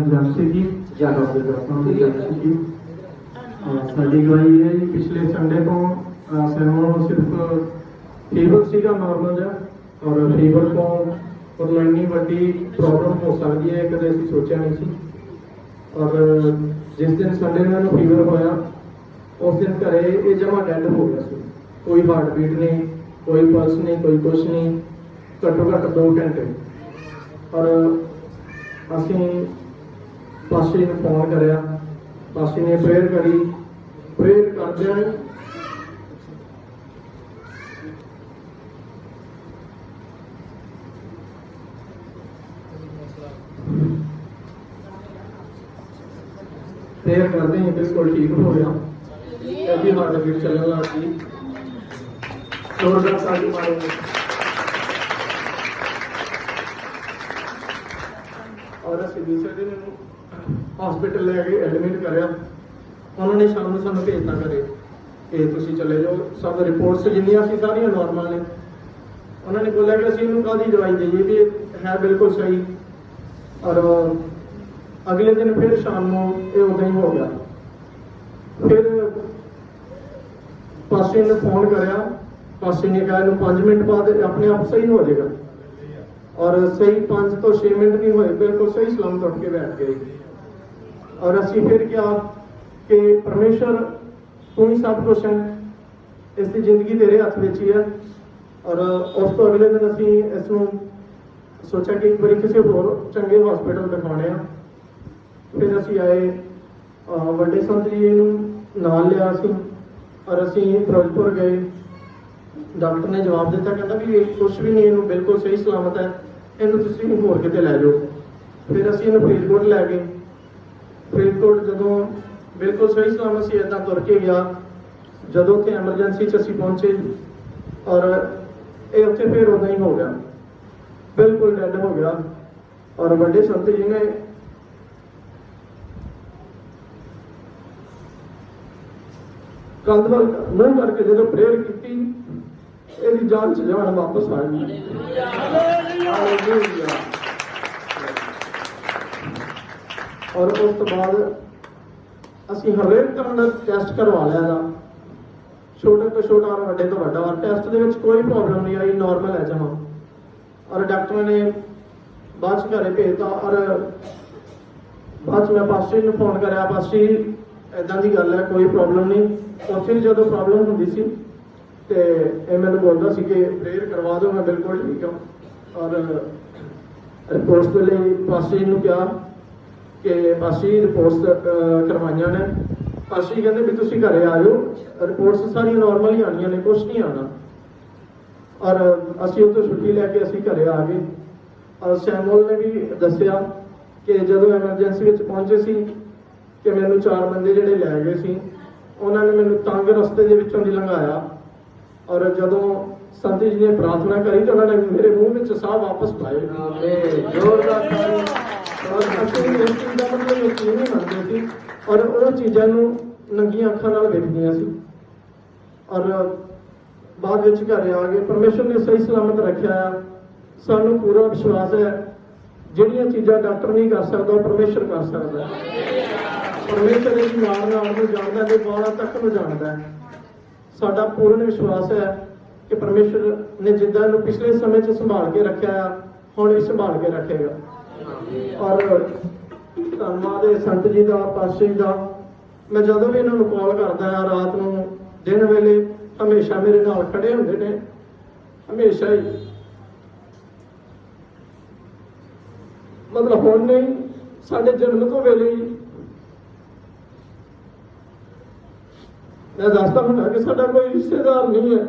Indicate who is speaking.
Speaker 1: Agency ਦੀ ਜਾਂ doctor Jaspal ਦੀ ਸਾਡੀ ਗਵਾਹੀ ਇਹ ਹੈ ਜੀ, ਪਿਛਲੇ ਸੰਡੇ ਤੋਂ, ਅਹ ਸੈਮਨ ਨੂੰ ਸਿਰਫ ਫੀਵਰ ਸੀਗਾ ਨਾਰਮਲ ਜਿਹਾ, ਔਰ ਫੀਵਰ ਤੋਂ ਮਤਲਬ ਇੰਨੀ ਵੱਡੀ ਪ੍ਰੋਬਲਮ ਹੋ ਸਕਦੀ ਹੈ, ਕਦੇ ਅਸੀਂ ਸੋਚਿਆ ਨਹੀਂ ਸੀ। ਔਰ ਜਿਸ ਦਿਨ ਸੰਡੇ ਨੂੰ ਇਹਨੂੰ ਫੀਵਰ ਹੋਇਆ, ਉਸ ਦਿਨ ਘਰੇ ਇਹ ਜਮਾ ਡੈਡ ਹੋ ਗਿਆ ਸੀ। ਕੋਈ ਹਾਰਟ ਬੀਟ ਨਹੀਂ, ਕੋਈ ਪਲਸ ਨਹੀਂ, ਕੋਈ ਕੁਛ ਨਹੀਂ, ਘੱਟੋ ਘੱਟ 2 ਘੰਟੇ। ਔਰ ਅਸੀਂ ਪਾਸੀ ਨੂੰ ਫੋਨ ਕਰਿਆ। ਪਾਸੀ ਨੇ ਪ੍ਰੇਅਰ ਕਰੀ। ਪ੍ਰੇਅਰ ਕਰਦਿਆਂ ਹੀ ਪ੍ਰੇਅਰ ਕਰਦੇ ਹੀ ਬਿਲਕੁਲ ਠੀਕ ਹੋ ਗਿਆ। ਇਹਦੀ ਹਾਰਟ ਬੀਟ ਚੱਲਣ ਲੱਗ ਗਈ। ਜ਼ੋਰਦਾਰ ਤਾਲੀ ਮਾਰੋ। ਔਰ ਅਸੀਂ ਦੂਸਰੇ ਦਿਨ ਇਹਨੂੰ ਹਸਪੀਟਲ ਲੈ ਕੇ ਐਡਮਿਟ ਕਰਿਆ। ਉਹਨਾਂ ਨੇ ਸ਼ਾਮ ਨੂੰ ਸਾਨੂੰ ਭੇਜਤਾ ਕਰੇ ਕਿ ਤੁਸੀਂ ਚਲੇ ਜਾਓ। ਸਭ ਰਿਪੋਰਟਸ ਜਿੰਨੀਆਂ ਸੀ ਸਾਰੀਆਂ ਨਾਰਮਲ ਨੇ। ਉਹਨਾਂ ਨੇ ਬੋਲਿਆ ਕਿ ਅਸੀਂ ਇਹਨੂੰ ਕਾਹਦੀ ਦਵਾਈ ਦੇਈਏ ਵੀ ਇਹ ਹੈ ਬਿਲਕੁਲ ਸਹੀ। ਔਰ ਅਗਲੇ ਦਿਨ ਫਿਰ ਸ਼ਾਮ ਨੂੰ ਇਹ ਉਦਾਂ ਹੀ ਹੋ ਗਿਆ। ਫਿਰ ਪਾਸੇ ਨੇ ਫੋਨ ਕਰਿਆ। ਪਾਸੇ ਨੇ ਕਿਹਾ ਇਹਨੂੰ 5 ਮਿੰਟ ਬਾਅਦ ਆਪਣੇ ਆਪ ਸਹੀ ਹੋ ਜਾਏਗਾ। ਔਰ ਸਹੀ 5 ਤੋਂ 6 ਮਿੰਟ ਨਹੀਂ ਹੋਏ। ਬਿਲਕੁਲ ਸਹੀ ਸਲਾਮਤ ਉੱਠ ਕੇ ਬੈਠ ਗਏ। ਔਰ ਅਸੀਂ ਫਿਰ ਕਿਹਾ ਕਿ ਪਰਮੇਸ਼ਰ ਤੂੰ ਹੀ ਸਭ ਕੁਝ ਹੈ, ਇਸ ਦੀ ਜ਼ਿੰਦਗੀ ਤੇਰੇ ਹੱਥ ਵਿੱਚ ਹੀ ਹੈ ਔਰ ਉਸ ਤੋਂ ਅਗਲੇ ਦਿਨ ਅਸੀਂ ਇਸ ਨੂੰ ਸੋਚਿਆ ਕਿ ਇੱਕ ਵਾਰੀ ਕਿਸੇ ਹੋਰ ਚੰਗੇ ਹਸਪੀਟਲ ਦਿਖਾਉਣੇ ਆ। ਫਿਰ ਅਸੀਂ ਆਏ ਵੱਡੇ ਸੰਤ ਜੀ ਨੂੰ ਨਾਲ ਲਿਆ ਸੀ ਔਰ ਅਸੀਂ ਫਿਰੋਜ਼ਪੁਰ ਗਏ। ਡਾਕਟਰ ਨੇ ਜਵਾਬ ਦਿੱਤਾ, ਕਹਿੰਦਾ ਵੀ ਇਹ ਕੁਝ ਵੀ ਨਹੀਂ, ਇਹਨੂੰ ਬਿਲਕੁਲ ਸਹੀ ਸਲਾਮਤ ਹੈ, ਇਹਨੂੰ ਤੁਸੀਂ ਹੋਰ ਕਿਤੇ ਲੈ ਜਾਓ। ਫਿਰ ਅਸੀਂ ਇਹਨੂੰ ਫਰੀਦਕੋਟ ਲੈ ਗਏ। ਫਰੀਦਕੋਟ ਜਦੋਂ ਬਿਲਕੁਲ ਸਹੀ ਸਲਾਮਤ ਸੀ ਇਦਾਂ ਤੁਰ ਕੇ ਗਿਆ। ਜਦੋਂ ਉੱਥੇ ਐਮਰਜੈਂਸੀ 'ਚ ਅਸੀਂ ਪਹੁੰਚੇ ਔਰ ਇਹ ਉੱਥੇ ਫਿਰ ਉਦਾਂ ਹੀ ਹੋ ਗਿਆ। ਬਿਲਕੁਲ ਡੈਡ ਹੋ ਗਿਆ। ਔਰ ਵੱਡੇ ਸੰਤ ਜੀ ਨੇ ਕੰਧ ਵੱਲ ਮੂੰਹ ਕਰਕੇ ਜਦੋਂ ਪ੍ਰੇਅਰ ਕੀਤੀ ਇਹਦੀ ਜਾਨ ਚ ਜਾਨ ਵਾਪਸ ਆ ਗਈ। ਹਾਲੇਲੂਇਆ ਔਰ ਉਸ ਤੋਂ ਬਾਅਦ ਅਸੀਂ ਹਰੇਕ ਤਰ੍ਹਾਂ ਦਾ ਟੈਸਟ ਕਰਵਾ ਲਿਆ ਦਾ ਛੋਟੇ ਤੋਂ ਛੋਟਾ ਔਰ ਵੱਡੇ ਤੋਂ ਵੱਡਾ, ਔਰ ਟੈਸਟ ਦੇ ਵਿੱਚ ਕੋਈ ਪ੍ਰੋਬਲਮ ਨਹੀਂ ਆਈ ਨਾਰਮਲ ਹੈ ਜਮਾ। ਔਰ ਡਾਕਟਰ ਨੇ ਬਾਅਦ ਚ ਘਰੇ ਭੇਜਤਾ, ਔਰ ਬਾਅਦ ਚ ਮੈਂ ਪਾਸਟਰ ਨੂੰ ਫੋਨ ਕਰਿਆ ਪਾਸਟਰ ਇਦਾਂ ਦੀ ਗੱਲ ਹੈ, ਕੋਈ ਪ੍ਰੋਬਲਮ ਨਹੀਂ। ਉੱਥੇ ਜਦੋਂ ਪ੍ਰੋਬਲਮ ਹੁੰਦੀ ਸੀ, ਤੇ ਇਹ ਮੈਨੂੰ ਬੋਲਦਾ ਸੀ ਕਿ ਪ੍ਰੇਅਰ ਕਰਵਾ ਦਿਓ, ਮੈਂ ਬਿਲਕੁਲ ਠੀਕ ਹਾਂ। ਔਰ ਰਿਪੋਰਟ ਦੇ ਲਈ ਪਾਸਟਰ ਨੂੰ ਕਿਹਾ ਕਿ ਅਸੀਂ ਰਿਪੋਰਟਸ ਕਰਵਾਈਆਂ ਨੇ। ਅਸੀਂ ਕਹਿੰਦੇ ਵੀ ਤੁਸੀਂ ਘਰੇ ਆ ਜਾਓ। ਰਿਪੋਰਟਸ ਸਾਰੀਆਂ ਨਾਰਮਲ ਹੀ ਆਣੀਆਂ ਨੇ ਕੁਝ ਨਹੀਂ ਆਣਾ ਔਰ ਅਸੀਂ ਉੱਥੋਂ ਛੁੱਟੀ ਲੈ ਕੇ ਅਸੀਂ ਘਰੇ ਆ ਗਏ। ਔਰ ਸੈਮੂਅਲ ਨੇ ਵੀ ਦੱਸਿਆ ਕਿ ਜਦੋਂ ਐਮਰਜੈਂਸੀ ਵਿੱਚ ਪਹੁੰਚੇ ਸੀ, ਕਿ ਮੈਨੂੰ ਚਾਰ ਬੰਦੇ ਜਿਹੜੇ ਲੈ ਗਏ ਸੀ, ਉਹਨਾਂ ਨੇ ਮੈਨੂੰ ਤੰਗ ਰਸਤੇ ਦੇ ਵਿੱਚੋਂ ਦੀ ਲੰਘਾਇਆ। ਔਰ ਜਦੋਂ ਸੰਤ ਜੀ ਨੇ ਪ੍ਰਾਰਥਨਾ ਕਰੀ ਤਾਂ ਉਹਨਾਂ ਨੇ ਮੇਰੇ ਮੂੰਹ ਵਿੱਚ ਸਾਹ ਵਾਪਸ ਪਾਏ। ਆਮੀਨ ਜ਼ੋਰਦਾਰ ਤਾਲੀ ਔਰ ਅਸੀਂ ਇਸ ਚੀਜ਼ ਦਾ ਮਤਲਬ ਯਕੀਨ ਨਹੀਂ ਮੰਨਦੇ ਸੀ ਔਰ ਉਹ ਚੀਜ਼ਾਂ ਨੂੰ ਨੰਗੀਆਂ ਅੱਖਾਂ ਨਾਲ ਵੇਖਦੀਆਂ ਸੀ। ਔਰ ਬਾਅਦ ਵਿੱਚ ਘਰ ਆ ਗਏ। ਪਰਮੇਸ਼ਰ ਨੇ ਸਹੀ ਸਲਾਮਤ ਰੱਖਿਆ ਆ। ਸਾਨੂੰ ਪੂਰਾ ਵਿਸ਼ਵਾਸ ਹੈ, ਜਿਹੜੀਆਂ ਚੀਜ਼ਾਂ ਡਾਕਟਰ ਨਹੀਂ ਕਰ ਸਕਦਾ, ਉਹ ਪਰਮੇਸ਼ਰ ਕਰ ਸਕਦਾ। ਹੈ ਪਰਮੇਸ਼ਰ ਦੀ ਨਾਮ ਨਾਲ ਨੂੰ ਜਾਣਦਾ ਤੇ ਬਾਣਾ ਤੱਕ ਨੂੰ ਜਾਣਦਾ ਸਾਡਾ ਪੂਰਨ ਵਿਸ਼ਵਾਸ ਹੈ ਕਿ ਪਰਮੇਸ਼ਰ ਨੇ ਜਿੱਦਾਂ ਨੂੰ ਪਿਛਲੇ ਸਮੇਂ 'ਚ ਸੰਭਾਲ ਕੇ ਰੱਖਿਆ ਆ, ਹੁਣ ਵੀ ਸੰਭਾਲ ਕੇ ਰੱਖੇਗਾ। ਔਰ ਧੰਨਵਾਦ ਹੈ ਸੰਤ ਜੀ ਦਾ ਪਾਸ਼ਾ ਜੀ ਦਾ। ਮੈਂ ਜਦੋਂ ਵੀ ਇਹਨਾਂ ਨੂੰ ਕਾਲ ਕਰਦਾ ਆ ਰਾਤ ਨੂੰ, ਦਿਨ ਵੇਲੇ, ਹਮੇਸ਼ਾ ਮੇਰੇ ਨਾਲ ਖੜੇ ਹੁੰਦੇ ਨੇ। ਹਮੇਸ਼ਾ ਹੀ। ਮਤਲਬ ਹੁਣ ਨਹੀਂ, ਸਾਡੇ ਜਨਮ ਤੋਂ ਵੇਲੇ ਹੀ। ਮੈਂ ਦੱਸਦਾ ਹੁੰਦਾ ਕਿ ਸਾਡਾ ਕੋਈ ਰਿਸ਼ਤੇਦਾਰ ਨਹੀਂ ਹੈ।